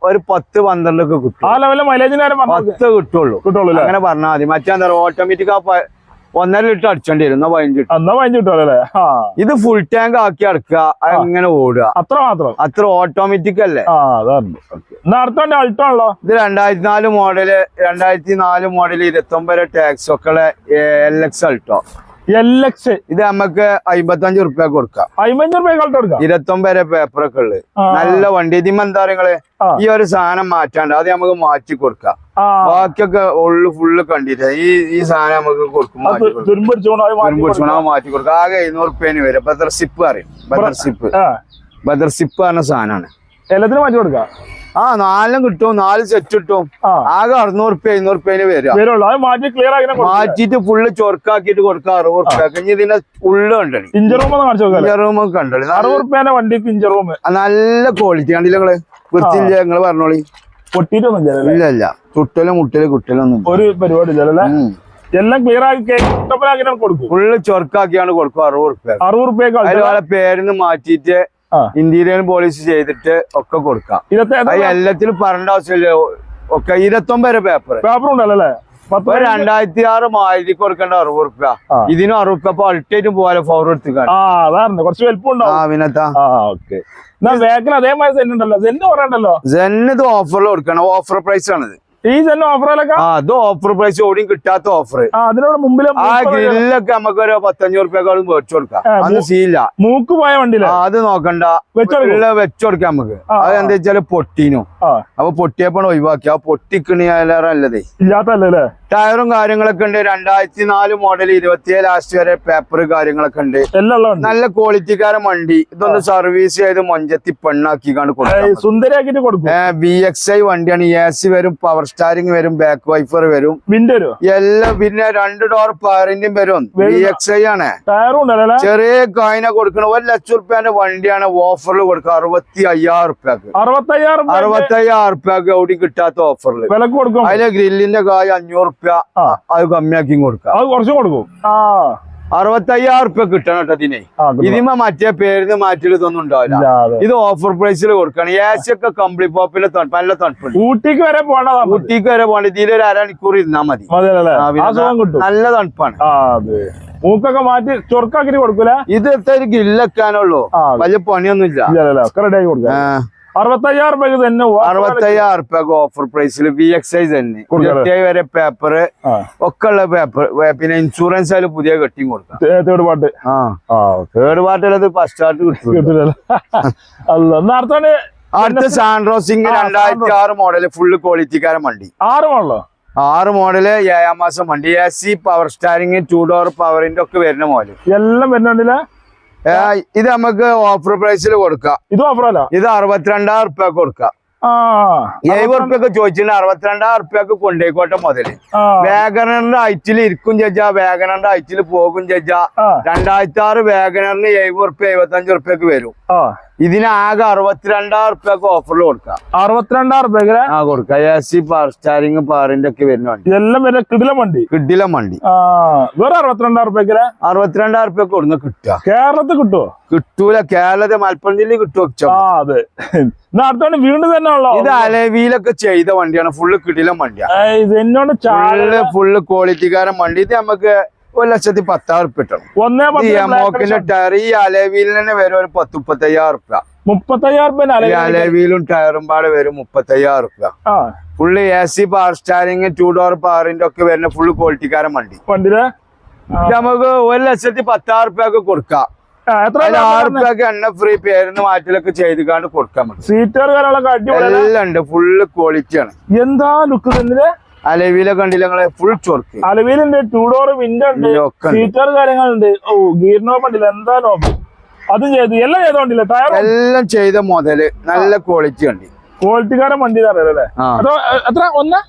ഒരു പത്ത് പന്ത്രണ്ടൊക്കെ കിട്ടും? ആ ലെവലിൽ മൈലേജിന് പത്ത് കിട്ടുള്ളൂ. കിട്ടുള്ളൂ അങ്ങനെ പറഞ്ഞാൽ മതി. മറ്റേ എന്താ ഓട്ടോമാറ്റിക് ആ ഒന്നര ലിറ്റർ അടിച്ചോണ്ടി വരും. എന്നാ പതിനഞ്ച് എന്നാ പതിനഞ്ച് കിട്ടുമല്ലോ അല്ലേ? ഇത് ഫുൾ ടാങ്ക് ആക്കി അടക്കുക. അങ്ങനെ ഓടുക. അത്ര മാത്രം? അത്ര ഓട്ടോമാറ്റിക് അല്ലേ? അടുത്ത അൾട്ടോ ഇത് രണ്ടായിരത്തി നാല് മോഡൽ രണ്ടായിരത്തി നാല് മോഡൽ ഇരുപത്തി ഒമ്പത് ടാക്സ് ഒക്കെ L X Alto L X ഇത് നമുക്ക് അമ്പത്തഞ്ച് റുപ്യ കൊടുക്കാം. അമ്പത്തഞ്ച് റുപ്യ ഇരുപത്തൊമ്പത് പേപ്പർ പേപ്പറൊക്കെ ഉള്ളത്. നല്ല വണ്ടി. ഇതിമ്മ എന്താ പറയുക. ഈ ഒരു സാധനം മാറ്റാണ്ട് അത് നമുക്ക് മാറ്റി കൊടുക്കാം. ബാക്കിയൊക്കെ ഉള്ളു ഫുള്ള് കണ്ടിട്ട് ഈ ഈ സാധനം നമുക്ക് കൊടുക്കും മാറ്റി കൊടുക്കാം. ആകെ എഴുന്നൂറ് റുപ്യേന് വരും. ബദർ സിപ്പ് അറിയും ബദർ സിപ്പ് ബദർ സിപ്പ് പറഞ്ഞ സാധനമാണ് എല്ലാത്തിനും മാറ്റി കൊടുക്കാം. ആ നാലും കിട്ടും നാല് സെറ്റ് കിട്ടും. ആകെ അറുന്നൂറ് റുപ്യ എഴുന്നൂറ് റുപ്യേന് വരിക ആക്കി മാറ്റിട്ട് ഫുള്ള് ചൊർക്കാക്കിട്ട് കൊടുക്കാം. അറുപത് റുപ്യ ഇനി ഇതിന്റെ ഫുള്ള് കണ്ടളി ഇഞ്ചറൂമ് കണ്ടളി അറുപത് റുപ്യേന്റെ വണ്ടിക്ക് ഇഞ്ചറൂമ് നല്ല ക്വാളിറ്റി കണ്ടില്ല നിങ്ങൾ? വൃത്തിയില്ല? നിങ്ങൾ പറഞ്ഞോളി. പൊട്ടിട്ടൊന്നും ഇല്ല ഇല്ല ചുട്ടലും മുട്ടലും കുട്ടലും ഒന്നും ഒരു പരിപാടി ഇല്ലല്ലേ എല്ലാം ക്ലിയർ ആക്കി കൊടുക്കും. ഫുള്ള് ചൊർക്കാക്കിയാണ് കൊടുക്കും അറുപത് റുപ്യ അറുപത് വേറെ പേരിന്ന് മാറ്റിയിട്ട്. ഇന്റീരിയർ പോളിസി ചെയ്തിട്ട് ഒക്കെ കൊടുക്കാം. എല്ലാത്തിലും പറയേണ്ട ആവശ്യമില്ല. ഒക്കെ ഇരുപത്തൊമ്പത് രൂപ പേപ്പർ പേപ്പർ ഉണ്ടല്ലേ? രണ്ടായിരത്തി ആറ് മാതിരി കൊടുക്കേണ്ട അറുപത് റുപ്യ. ഇതിനും അറുപത് റുപ്യ അപ്പൊ അൾട്ടേറ്റും പോലെ ഫോർ എടുത്തിക്കാണ്. കുറച്ച് വലിപ്പം അതേമാതിരി സെന്റ് ഉണ്ടല്ലോ. സെന്റ് പറയണ്ടല്ലോ? ജെന്ന് ഇത് ഓഫറിൽ കൊടുക്കണം. ഓഫർ പ്രൈസ് ആണിത്. ഈ തന്നെ ഓഫറിലൊക്കെ ഇത് ഓഫർ പ്രൈസ് ഓടിയും കിട്ടാത്ത ഓഫർ അതിനോട് മുമ്പിൽ ആ ഗ്രില്ലൊക്കെ നമുക്ക് ഒരു പത്തഞ്ഞൂറ് റുപ്യക്കാളും മേടിച്ചു കൊടുക്കാം. അത് സീല മൂക്ക് പോയ വണ്ടി അത് നോക്കണ്ട. വെച്ചു കൊടുക്കാം? വെച്ചുകൊടുക്കാം നമുക്ക്. അത് എന്താ വെച്ചാൽ പൊട്ടീനു. അപ്പൊ പൊട്ടിയപ്പോ ഒഴിവാക്കി ആ പൊട്ടിക്കണിയാലേറെ ഇല്ലാത്തല്ലേ ടയറും കാര്യങ്ങളൊക്കെ ഉണ്ട്. രണ്ടായിരത്തി നാല് മോഡൽ ഇരുപത്തിയേഴ് ലാസ്റ്റ് വരെ പേപ്പർ കാര്യങ്ങളൊക്കെ ഉണ്ട്. നല്ല ക്വാളിറ്റിക്കാരൻ വണ്ടി. ഇതൊന്ന് സർവീസ് ചെയ്ത് മൊഞ്ചത്തി പെണ്ണാക്കിക്കാണ്ട് കൊടുക്കാം സുന്ദരിയാക്കിട്ട് കൊടുക്കും. ബി എക്സ് ഐ വണ്ടിയാണ്. എ സി വരും പവർ സ്റ്റാരിങ് വരും ബാക്ക് വൈഫർ വരും. വിൻഡ് എല്ലാം പിന്നെ രണ്ട് ഡോർ പയറിന്റെയും വരും. ബി എക്സ് ഐ ആണ്. ചെറിയ കായിന കൊടുക്കണ ഒരു ലക്ഷം റുപ്യന്റെ വണ്ടിയാണ് ഓഫറിൽ കൊടുക്കുക അറുപത്തി അയ്യായിരം റുപ്യക്ക് അറുപത്തി അയ്യായിരം റുപ്യക്ക് എവിടെയും കിട്ടാത്ത ഓഫറിൽ അതിലെ ഗ്രില്ലിന്റെ കായ അഞ്ഞൂറ് റുപ്യ ആ. അത് കമ്മിയാക്കി കൊടുക്കാം. അത് കുറച്ചും കൊടുക്കും. ആ. അറുപത്തി അയ്യായിരം റുപ്യ കിട്ടണം കേട്ടോ ഇതിനെ. ഇതിമ മറ്റേ പേരിന് മാറ്റിൽ ഇതൊന്നും ഉണ്ടാവില്ല. ഇത് ഓഫർ പ്രൈസിൽ കൊടുക്കണം. സി ഒക്കെ കംപ്ലീറ്റ് പോപ്പിലെ നല്ല തണുപ്പുണ്ട്. ഊട്ടിക്ക് വരെ പോണ ഊട്ടിക്ക് വരെ പോകണ്ട. ഇതിൽ ഒരു അരമണിക്കൂർ ഇരുന്നാ മതി. നല്ല തണുപ്പാണ്. മൂക്കൊക്കെ മാറ്റി ചൊറുക്കാക്കിട്ട് കൊടുക്കൂല? ഇത് എത്ര ഒരു ഗില്ലക്കാനുള്ളൂ വലിയ പണിയൊന്നും ഇല്ല റെഡി ആക്കി കൊടുക്കാം. അറുപത്തയ്യായിരം രൂപയ്ക്ക് തന്നെ. അറുപത്തയ്യായിരം റുപ്യക്ക് ഓഫർ പ്രൈസിൽ വി എക്സ് ഐ തന്നെ. ഇരുപത്തിയായി വരെ പേപ്പർ ഒക്കെ ഉള്ള പേപ്പർ പിന്നെ ഇൻഷുറൻസ് അതിൽ പുതിയ കെട്ടിയും കൊടുക്കാം. തേർഡ് പാർട്ട് ആ. തേർഡ് പാർട്ടിലത് ഫസ്റ്റ് പാർട്ട് കിട്ടും. അടുത്താണ് അടുത്ത സാൻഡ്രോസിംഗ് രണ്ടായിരത്തി ആറ് മോഡൽ ഫുള്ള് ക്വാളിറ്റിക്കാരൻ വണ്ടി. ആറ് മോഡലോ ആറ് മോഡൽ ഏഴാം മാസം വണ്ടി. A C power steering two door പവറിന്റെ ഒക്കെ വരുന്ന മോഡൽ എല്ലാം വരുന്നുണ്ടല്ലേ ഇത് നമുക്ക് ഓഫർ പ്രൈസിൽ കൊടുക്കാം. ഇത് ഓഫറല്ല ഇത് അറുപത്തിരണ്ടായിരം റുപ്യ കൊടുക്കാം. ആ ഏഴ് റുപ്യൊക്കെ ചോദിച്ചിട്ട് അറുപത്തിരണ്ടായിരം റുപ്യക്ക് കൊണ്ടേക്കോട്ടെ മുതൽ. വേഗനറിന്റെ ഹൈറ്റിൽ ഇരിക്കും ചേച്ചാ വേഗനറിന്റെ ഹൈറ്റിൽ പോകും ചേച്ചാ രണ്ടായിരത്തി ആറ് വേഗനറിന് എഴുപത് റുപ്യ എഴുപത്തഞ്ച് റുപ്യക്ക് വരും. ആ ഇതിന് ആകെ അറുപത്തിരണ്ടായിരം റുപ്യക്ക് ഓഫറിൽ കൊടുക്കാം. അറുപത്തിരണ്ടായിരം രൂപയ്ക്ക് ആ കൊടുക്കാം. എ സി പവർ സ്റ്റാരിങ് പവറിന്റെ ഒക്കെ വരുന്ന വണ്ടി. എല്ലാം വരുന്ന കിടിലം വണ്ടി. കിടിലം വണ്ടി. വേറെ അറുപത്തിരണ്ടായിരം രൂപയ്ക്ക് അറുപത്തിരണ്ടായിരം റുപ്യക്ക് കൊടുക്കുന്ന കിട്ടുക. കേരളത്തിൽ കിട്ടുമോ കിട്ടൂല. കേരളത്തെ മലപ്പുറം ജില്ലയിൽ കിട്ടുമോ അതെ. അടുത്തോണ്ട് വീണ്ടും തന്നെ ഉള്ളോ ഇത് അലവിയിലൊക്കെ ചെയ്ത വണ്ടിയാണ്. ഫുള്ള് കിടിലം വണ്ടിയാണ് എന്നോട് ഫുള്ള് ഫുള്ള് ക്വാളിറ്റിക്കാരൻ വണ്ടി. ഇത് നമുക്ക് ഒരു ലക്ഷത്തി പത്താറ് ഉറുപ്പ കിട്ടണം. ഈ എമോക്കിന്റെ ടയർ ഈ അലവിയിൽ തന്നെ വരും ഒരു പത്ത് മുപ്പത്തയ്യായിരം ഉറുപ്പ മുപ്പത്തയ്യായിരം അലവീലും ടയറും പാടെ വരും മുപ്പത്തയ്യായിരം ഉറുപ്പ full A C power steering two door പവറിന്റെ ഒക്കെ വരുന്ന ഫുള്ള് ക്വാളിറ്റിക്കാരൻ വണ്ടി. നമുക്ക് ഒരു ലക്ഷത്തി പത്താറ് ഉറുപ്പ്യൊക്കെ കൊടുക്കാം. എണ്ണ ഫ്രീ പേരുന്ന് മാറ്റലൊക്കെ ചെയ്തുകൊണ്ട് കൊടുക്കാൻ പറ്റും സീറ്റർ എല്ലാം ഉണ്ട് ഫുള്ള് ക്വാളിറ്റിയാണ് എന്താ ലുക്ക് തന്നെ അലവിയിലെ കണ്ടില്ല നിങ്ങൾ? ഫുൾ ചൊർക്ക്. അലവിയിലുണ്ട് ടൂ ഡോർ വിൻഡോ ഉണ്ട് സീറ്റർ കാര്യങ്ങളുണ്ട്. ഓ ഗീർ നോബ് ഉണ്ടല്ലോ എന്താ നോബ് അതും ചെയ്തു. എല്ലാം ചെയ്തോണ്ടില്ല ടയർ എല്ലാം ചെയ്ത മുതൽ നല്ല ക്വാളിറ്റി ഉണ്ട് ക്വാളിറ്റിക്കാരൻ വണ്ടി ആ. അതോ എത്ര? ഒന്ന്?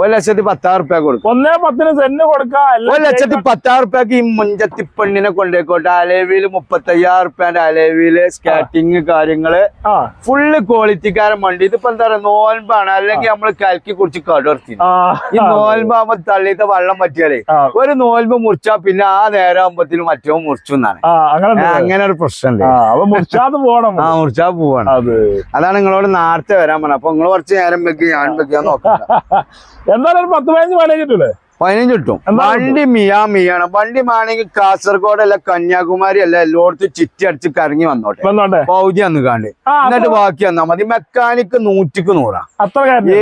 ഒരു ലക്ഷത്തി പത്താറ് റുപ്യ കൊടുക്കും. ഒന്നേ പത്തിന് സെന്റ് കൊടുക്കാം. ഒരു ലക്ഷത്തി പത്താറ് റുപ്യക്ക് ഈ മുഞ്ചത്തി പെണ്ണിനെ കൊണ്ടേക്കോട്ടെ അലവിയിൽ മുപ്പത്തയ്യായിരം റുപ്യന്റെ അലവിയിൽ സ്കാറ്റിങ് കാര്യങ്ങൾ. ഫുള്ള് ക്വാളിറ്റിക്കാരൻ വണ്ടി ഇതിപ്പോ എന്താ പറയാ നോൽമ്പാണ്. അല്ലെങ്കിൽ നമ്മൾ കലക്കി കുറിച്ച് കടർത്തി ഈ നോൽമ്പാകുമ്പോ തള്ളിയത്തെ വെള്ളം പറ്റിയാലേ ഒരു നോൽമ്പ് മുറിച്ചാ പിന്നെ ആ നേരം ആകുമ്പത്തിന് മറ്റോ മുറിച്ചു എന്നാണ്. അങ്ങനെ ഒരു പ്രശ്നമുണ്ട്. മുറിച്ചാതെ പോണം. ആ മുറിച്ചാ പോവാണ്. അത്. അതാണ് നിങ്ങളോട് നേരത്തെ വരാൻ പറഞ്ഞത്. അപ്പൊ നിങ്ങൾ കുറച്ച് നേരം വെക്കി ഞാൻ വെക്കാൻ നോക്കാം എന്തായാലും ഒരു പത്ത് പതിനഞ്ച് പതിനഞ്ച് കിട്ടൂലേ? പതിനഞ്ച് കിട്ടും. വണ്ടി മിയാ മിയാണ്. വണ്ടി വേണമെങ്കിൽ കാസർഗോഡ് അല്ല കന്യാകുമാരി അല്ല എല്ലായിടത്തും ചുറ്റി അടിച്ച് കറങ്ങി വന്നോട്ടെ. വന്നോട്ടെ. പൗതി അന്ന് കാണ്ട്. എന്നിട്ട് ബാക്കി വന്നാ മതി. മെക്കാനിക്ക് നൂറ്റിക്ക് നൂറാ.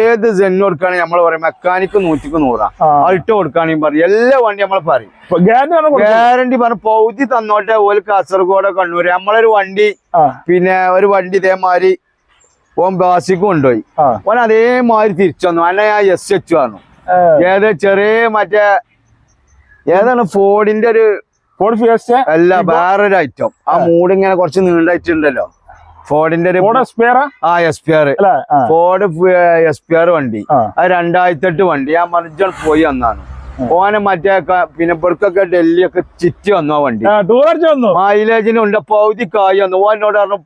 ഏത് ജെന്ന് കൊടുക്കുകയാണെങ്കിൽ നമ്മൾ പറയും മെക്കാനിക്ക് നൂറ്റിക്ക് നൂറാ. അൾട്ടോ കൊടുക്കുകയാണെങ്കിൽ പറയും. എല്ലാ വണ്ടി നമ്മൾ പറയും. ഗ്യാരണ്ടി പറഞ്ഞ പൗതി തന്നോട്ടെ. ഓൽ കാസർഗോഡ് കണ്ണൂര്. നമ്മളൊരു വണ്ടി പിന്നെ ഒരു വണ്ടി ഇതേമാതിരി ഓൻ ബാസിക്ക് കൊണ്ടുപോയി. ആ. ഓൻ അതേമാതിരി തിരിച്ചു വന്നു. അന്നെ ഞാൻ എസ് എച്ച് വന്നു. ഏത് ചെറിയ മറ്റേ ഏതാണ് ഫോർഡിന്റെ ഒരു ഫോർഡ് ഫിയസ്റ്റ അല്ല വേറൊരു ഐറ്റം ആ മൂഡ് ഇങ്ങനെ കുറച്ച് നീണ്ടായിട്ടുണ്ടല്ലോ ഫോർഡിന്റെ ഒരു ആ എസ് പി ആർ ആ. ഫോർഡ് എസ് പി ആർ വണ്ടി. ആ. അത് രണ്ടായിരത്തി എട്ട് വണ്ടി. ഞാൻ മറിച്ച് പോയി വന്നാണ്. ഓനെ മറ്റേ പിന്നെ ഇവിടക്കൊക്കെ ഡൽഹി ഒക്കെ ചുറ്റി വന്നു ആ വണ്ടി. ടൂർ വന്നു? മൈലേജിന് ഉണ്ട് പൗതി കായി വന്നു. ഓനോട് പറഞ്ഞു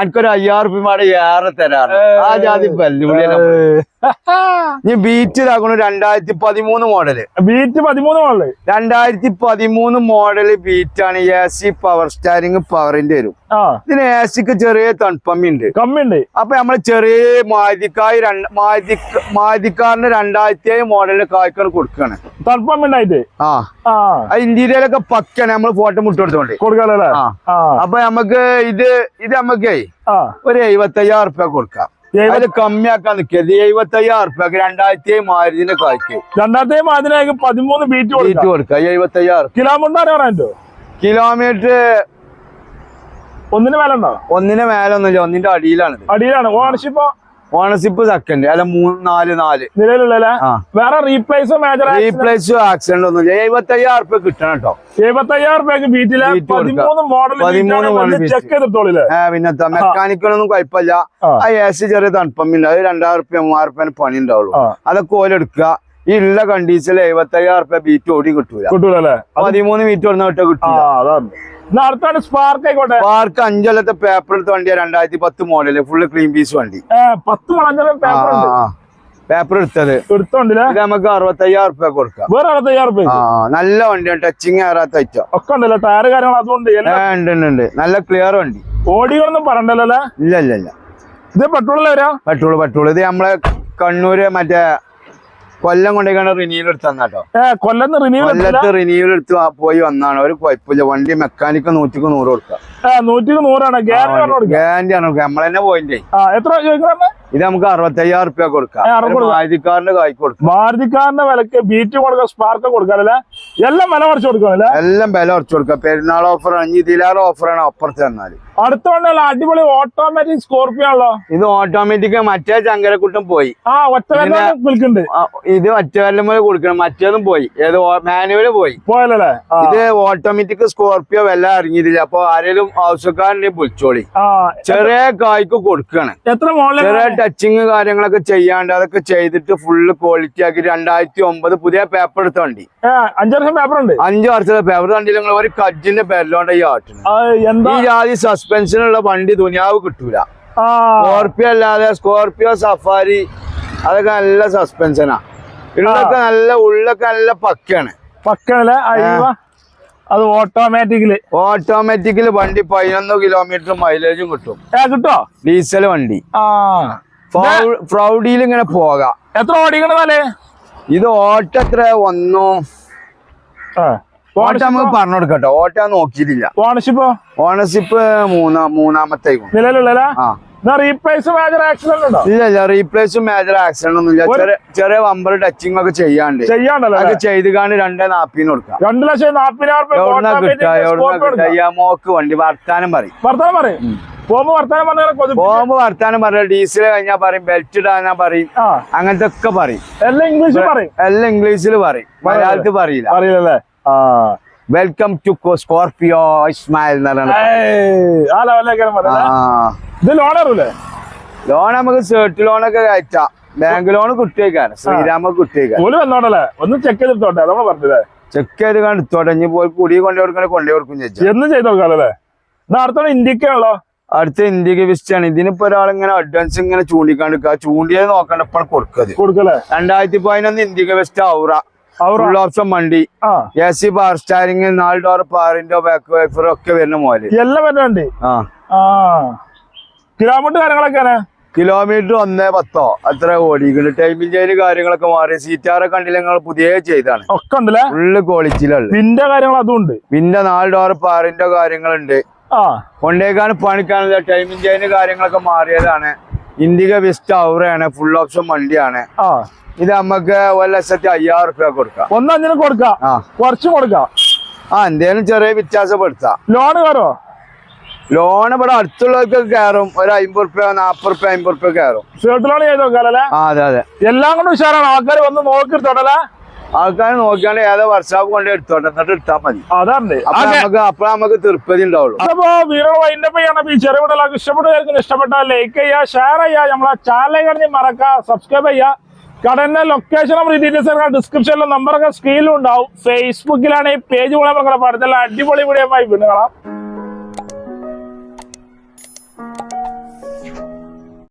എനിക്കൊരു അയ്യായിരം റുപ്യ മാടെ ഏറെ തരാറ്. ആ ജാതി വെല്ലുവിളിയല്ല ഇനി ബീറ്റ് ഇതാക്കണു രണ്ടായിരത്തി പതിമൂന്ന് മോഡൽ ബീറ്റ് പതിമൂന്ന് മോഡൽ രണ്ടായിരത്തി പതിമൂന്ന് മോഡൽ ബീറ്റാണ് എ സി പവർ സ്റ്റാരിങ് പവറിന്റെ വരും ഇതിന് എ സിക്ക് ചെറിയ തണുപ്പമ്മിണ്ട് കമ്മിണ്ട് അപ്പൊ നമ്മൾ ചെറിയ മാതിക്കായി മാതിക്കാറിന്റെ രണ്ടായിരത്തി ഏഴ് മോഡലിന് കായ്ക്കാണ് കൊടുക്കാണ്. തണുപ്പമ്മിണ്ടായിട്ട് ആ. ഇന്റീരിയലൊക്കെ പക്കാണ് നമ്മൾ ഫോട്ടോ മുട്ടെടുത്തോണ്ട് കൊടുക്കാനല്ലേ അപ്പൊ നമുക്ക് ഇത് ഇത് നമുക്കേ ഒരു എഴുപത്തയ്യായിരം റുപ്യ കൊടുക്കാം. അത് കമ്മിയാക്കാൻ നിക്കരുത്. എഴുപത്തി അയ്യായിരം റുപ്യക്ക് രണ്ടായിരത്തി മാരുതിന്റെ കായ്ക്ക്. രണ്ടായിരത്തി അതിനേക്ക് പതിമൂന്ന് ബീറ്റ് ബീറ്റ് കൊടുക്കാം. കൊടുക്കാം എഴുപത്തി അയ്യായിരം കിലോമീറ്റർ പറയാനോ കിലോമീറ്റർ ഒന്നിന് മേലെ ഉണ്ടോ? ഒന്നിന് മേലൊന്നുമില്ല. ഒന്നിന്റെ അടിയിലാണ്. അടിയിലാണ് ഓണർഷിപ്പ് ഓണർഷിപ്പ് സെക്കൻഡ് അല്ല മൂന്ന് നാല് നാല്. നിലവിലുള്ള വേറെ റീപ്ലേസ് മേജർ റീപ്ലേസ് ആക്സിഡന്റ് ഒന്നും എഴുപത്തയ്യായിരം റുപ്യ കിട്ടണം കേട്ടോ. എഴുപത്തയ്യായിരം രൂപയ്ക്ക് ബീറ്റിൽ ബീറ്റ് പതിമൂന്ന് മോഡൽ പതിമൂന്ന് model ചെക്ക് ചെയ്തിട്ടോളില്ലേ? ആ, പിന്നത്തെ മെക്കാനിക്കലൊന്നും കുഴപ്പമില്ല. ആ. എ സി ചെറിയ തണുപ്പമില്ല. അത് രണ്ടായിരം റുപ്യ മൂവായിരം റുപ്യ പണി ഉണ്ടാവുള്ളൂ. അതൊക്കെ ഓലെടുക്കുക ഈ ഉള്ള കണ്ടീഷനിൽ എഴുപത്തയ്യായിരം റുപ്യ ബീറ്റ് ഓടി കിട്ടൂല. കിട്ടൂലേ പതിമൂന്ന് ബീറ്റ് ഓടുന്ന കിട്ടാ അടുത്താണ് സ്പാർക്ക് ആയിക്കോട്ടെ. പാർക്ക് അഞ്ചലത്തെ പേപ്പർ എടുത്ത വണ്ടിയാ രണ്ടായിരത്തി പത്ത് മോഡൽ ഫുള്ള് ക്ലീൻ പീസ് വണ്ടി പത്ത് വളഞ്ഞ പേപ്പർ എടുത്തത്. എടുത്തോണ്ടില്ലേ? നമുക്ക് അറുപത്തയ്യായിരം റുപ്യ കൊടുക്കാം. വേറെ അറുപത്തയ്യായിരം റുപ്യ നല്ല വണ്ടിയാണ് ടച്ചിങ് കയറാത്ത ഐറ്റം ഒക്കെ ഉണ്ടല്ലോ ടയർ കാര്യങ്ങൾ അതുകൊണ്ട് ഉണ്ട് ഉണ്ട് നല്ല ക്ലിയർ വണ്ടി. ഓടികളൊന്നും പറയണ്ടല്ലോ അല്ലേ? ഇല്ല ഇല്ല ഇല്ല. ഇത് പെട്രോളിൽ വരാ? പെട്രോൾ പെട്രോൾ ഇത് നമ്മളെ കണ്ണൂര് മറ്റേ കൊല്ലം കൊണ്ടേക്കാണ് റിന്യൂവൽ എടുത്ത് തന്നാട്ടോ. കൊല്ലം കൊല്ലത്ത് റിന്യൂവൽ കൊല്ലത്ത് റിന്യൂവൽ എടുത്ത് പോയി വന്നാണ്. ഒരു കുഴപ്പമില്ല. വണ്ടി മെക്കാനിക്ക് നൂറ്റിക്ക് നൂറ് കൊടുക്കാം നൂറ്റിക്ക് നൂറാണ്. ഗ്യാരണ്ടി കൊടുക്കുക. ആണ് നമ്മളെന്നെ പോയിന്റ്. എത്ര ഇത് നമുക്ക് അറുപത്തി അയ്യായിരം റുപ്യ കൊടുക്കാം ഭാരതിക്കാരന്റെ കൊടുക്കാം. കായ്ക്ക് കൊടുക്കാം. മാരുതിക്കാരന്റെ വിലക്ക് ബീറ്റ് കൊടുക്കാം സ്പാർക്ക് കൊടുക്കാനല്ലേ എല്ലാം വില കുറച്ച് കൊടുക്കാനല്ലേ എല്ലാം വില കുറച്ച് കൊടുക്കാം. പെരുന്നാൾ ഓഫർ ആണ്. ഇതിലേറെ ഓഫറാണ് അപ്പുറത്ത് തന്നാൽ. അടുത്ത വണ്ടല്ല അടിപൊളി ഓട്ടോമാറ്റിക് സ്കോർപ്പിയോ ആണല്ലോ. ഇത് ഓട്ടോമാറ്റിക് മറ്റേ ചങ്കരക്കുട്ടം പോയി. ആ ഒറ്റ ഇത് മറ്റേ വല്ലം കൊടുക്കണം. മറ്റേതും പോയി. ഏത് മാനുവൽ പോയി. പോയല്ലേ ഇത് ഓട്ടോമാറ്റിക് സ്കോർപ്പിയോ വല്ല ഇറങ്ങിയിട്ടില്ല അപ്പൊ ആരെങ്കിലും ആവശ്യക്കാരനെ വിളിച്ചോളി. ചെറിയ കായ്ക്ക് കൊടുക്കണം. എത്ര ചെറിയ ടച്ചിങ് കാര്യങ്ങളൊക്കെ ചെയ്യാണ്ട് അതൊക്കെ ചെയ്തിട്ട് ഫുള്ള് ക്വാളിറ്റി ആക്കി രണ്ടായിരത്തി ഒമ്പത് പുതിയ പേപ്പർ എടുത്ത വണ്ടി. അഞ്ചു വർഷം പേപ്പർ ഉണ്ട്. അഞ്ചു വർഷത്തെ പേപ്പർ വണ്ടി നിങ്ങൾ? ഒരു കജ്ജിന്റെ പേരിലോണ്ട് ഈ ആട്ടുന്നത് ആ, എന്താ? ഈ ജാതി സസ്പെൻഷനുള്ള വണ്ടി ദുനിയാവ് കിട്ടൂല. ആ. സ്കോർപ്പിയോ അല്ലാതെ സ്കോർപ്പിയോ സഫാരി അതൊക്കെ നല്ല സസ്പെൻഷനാ ഉള്ളൊക്കെ നല്ല ഉള്ളൊക്കെ നല്ല പക്കയാണ്. പക്കണല്ലേ അത് ഓട്ടോമാറ്റിക്കൽ ഓട്ടോമാറ്റിക്കൽ വണ്ടി പതിനൊന്ന് കിലോമീറ്റർ മൈലേജും കിട്ടും. കിട്ടോ? ഡീസൽ വണ്ടി. ആ. പ്രൗഡിയിൽ ഇങ്ങനെ പോകാം. എത്ര ഓടിക്കണതല്ലേ ഇത് ഓട്ട എത്ര? വന്നു ഓട്ട നമുക്ക് പറഞ്ഞു കൊടുക്കട്ടോ. ഓട്ട നോക്കിയിട്ടില്ല. ഓണർഷിപ്പോ ഓണർഷിപ്പ് മൂന്നാ മൂന്നാമത്തേക്കും. നിലവിലുള്ള ആ. റീപ്ലേസ് മേജർ ആക്സിഡന്റ് ഇല്ല ഒന്നും ചെറിയ വമ്പർ ടച്ചിങ് ഒക്കെ ചെയ്യാണ്ട് ചെയ്യാണ്ടല്ലോ ചെയ്ത് കാണി രണ്ടേ നാപ്പിന് കൊടുക്കാം. രണ്ടു ലക്ഷം നാപ്പിനായിരം കിട്ടുക? മോക്ക് വണ്ടി വർത്താനം പറയും. വർത്താനം പറയും. ബോംബ് വർത്താനം പറഞ്ഞാൽ പോകുമ്പോ വർത്താനം പറയാം ഡീസൽ കഴിഞ്ഞാ പറയും ബെൽറ്റ് ഇടാനാ പറയും അങ്ങനത്തെ ഒക്കെ പറയും. എല്ലാം ഇംഗ്ലീഷിൽ പറയും. എല്ലാം ഇംഗ്ലീഷിൽ പറയും. മലയാളത്തിൽ പറയില്ല. അറിയില്ലല്ലേ ആ. Welcome to Scorpio Ismail loan നമുക്ക് സെർട്ട് ലോണൊക്കെ കയറ്റാം. ബാങ്ക് ലോൺ കുട്ടിയേക്കാണ് ശ്രീരാമ കുട്ടിയേക്കാണ് ഒന്ന് ചെക്ക് ചെയ്തിട്ടോട്ടെ നമ്മൾ പറഞ്ഞത്. ചെക്ക് ചെയ്ത് കണ്ടെത്തോട്ടെ ഇനി പോയി കുടി കൊണ്ടു കൊടുക്കണേ കൊണ്ടു കൊടുക്കും ചേച്ചാ എന്നും ചെയ്ത് നോക്കാം അടുത്തോടെ ഇന്ത്യക്കാണല്ലോ. അടുത്ത ഇന്ത്യയ്ക്ക് വിസിറ്റാണ് ഇതിനിപ്പോ ഒരാളിങ്ങനെ അഡ്വാൻസ് ഇങ്ങനെ ചൂണ്ടിക്കാണ്ട് ചൂണ്ടിയത് നോക്കണ്ട ഇപ്പോൾ കൊടുക്കത് കൊടുക്കല്ലേ? രണ്ടായിരത്തി പതിനൊന്ന് ഇന്ത്യയ്ക്ക് വെസ്റ്റ് ഔറ ഫുൾ ഓപ്ഷൻ വണ്ടി എ സി പവർ സ്റ്റാരിങ് നാല് ഡോർ പവറിന്റെ ബാക്ക് വൈഫർ ഒക്കെ വരുന്ന മോൽ. എല്ലാം വരുന്നുണ്ട് കിലോമീറ്റർ കാര്യങ്ങളൊക്കെയാണ്? കിലോമീറ്റർ ഒന്നേ പത്തോ? അത്ര ഓടിക്കുന്നു ടൈമിൽ ചെയ്ത് കാര്യങ്ങളൊക്കെ മാറി. സീറ്റാറ് കണ്ടില്ല ഞങ്ങൾ പുതിയ ചെയ്താണ് ഒക്കെ ഉണ്ടല്ലേ? ഫുള്ള് ക്വാളിറ്റിയിലുള്ള പിന്റെ കാര്യങ്ങൾ അതും ഉണ്ട്. പിന്നെ നാല് ഡോർ പവറിന്റെ കാര്യങ്ങളുണ്ട്. ആ. കൊണ്ടേക്കാൻ പണിക്കാണില്ല ടൈമിംഗ് ചെയ്യുന്ന കാര്യങ്ങളൊക്കെ മാറിയതാണ്. ഇന്ത്യക വെസ്റ്റ് ഔറയാണ് ഫുൾ ഓപ്ഷൻ വണ്ടിയാണ്. ആ. ഇത് നമുക്ക് ഒരു ലക്ഷത്തി അയ്യായിരം റുപ്യ കൊടുക്കാം. ഒന്നും കൊടുക്കാം. കുറച്ചും കൊടുക്കാം. ആ എന്തേലും ചെറിയ വ്യത്യാസപ്പെടുത്താം. ലോൺ കയറോ? ലോൺ ഇവിടെ അടുത്തുള്ളവർക്ക് കയറും. ഒരു അമ്പത് റുപ്യ നാപ്പത് റുപ്യ അമ്പത് റുപ്യ കയറും. ലോൺ ചെയ്ത് നോക്കാലേ അതെ അതെ. എല്ലാം കൊണ്ടും ഉഷാറാണ്. ആൾക്കാർ വന്ന് നോക്കിയെടുത്തോട്ടല്ലേ? ആൾക്കാർ നോക്കിയാണ്ട് ഏതോ വർഷാപ്പ് കൊണ്ട് എടുത്തോട്ടെ. എന്നിട്ട് എടുത്താൽ മതി. അതാണ് അപ്പൊ നമുക്ക് അപ്പഴാ നമുക്ക് തൃപ്തി ഉണ്ടാവുള്ളൂ. അപ്പോ വീഡിയോ വൈൻഡപ്പ് ചെയ്യണം. ഈ ചെറിയ വീഡിയോ ഇഷ്ടപ്പെട്ടവർക്ക് ഇഷ്ടപ്പെട്ടാൽ ലൈക്ക് ചെയ്യുക ഷെയർ ചെയ്യുക. നമ്മളെ ചാനൽ കഴിഞ്ഞ് മറക്കുക സബ്സ്ക്രൈബ് ചെയ്യുക. കടന്റെ ലൊക്കേഷൻ നമ്മൾ ഡീറ്റെയിൽസ് ഡിസ്ക്രിപ്ഷനിലും നമ്പറൊക്കെ സ്ക്രീനിലും ഉണ്ടാവും. ഫേസ്ബുക്കിലാണ് ഈ പേജ് പോലെ പാടത്തില്ല അടിപൊളി വീഡിയോ വീണ്ടും കാണാം